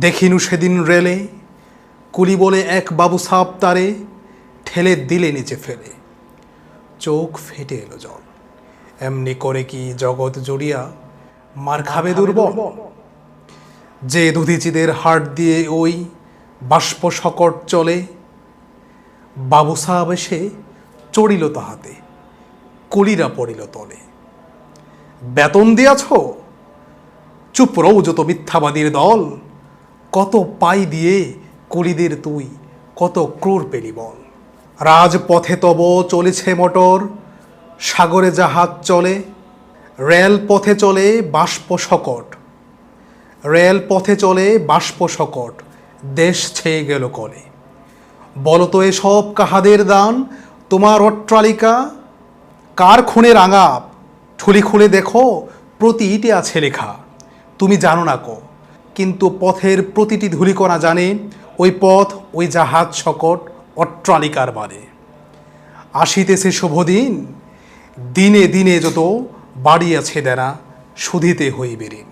দেখিনু সেদিন রেলে কুলি বলে এক বাবু সাপ তারে ঠেলে দিলে নিচে ফেলে। চোখ ফেটে এলো জল। এমনি করে কি জগৎ জড়িয়া মার খাবে দুর্বল? যে দুধিচিদের হাট দিয়ে ওই বাষ্প সকট চলে বাবু সাহাব এসে চড়িল তাহাতে কলিরা পড়িল তলে। বেতন দিয়াছ? চুপ রও যত মিথ্যাবাদীর দল। কত পাই দিয়ে কলিদের তুই, কত ক্রোর পেলি বল। রাজপথে তব চলেছে মোটর, সাগরে জাহাজ চলে রেল পথে চলে বাষ্প সকট রেল পথে চলে বাষ্প সকট দেশ ছেয়ে গেল কলে। বলতো এসব কাহাদের দান, তোমার অট্টালিকা? কার খুনে রাঙাপ? ঠুলি খুলে দেখো প্রতি ইটে আছে লেখা। তুমি জানো না কো কিন্তু পথের প্রতিটি ধূলিকণা জানে, ওই পথ, ওই জাহাজ সকট অট্টালিকার মানে। আসিতেছে শুভদিন, দিনে দিনে যত বাড়িয়াছে দেনা শুধিতে হইবে ঋণ।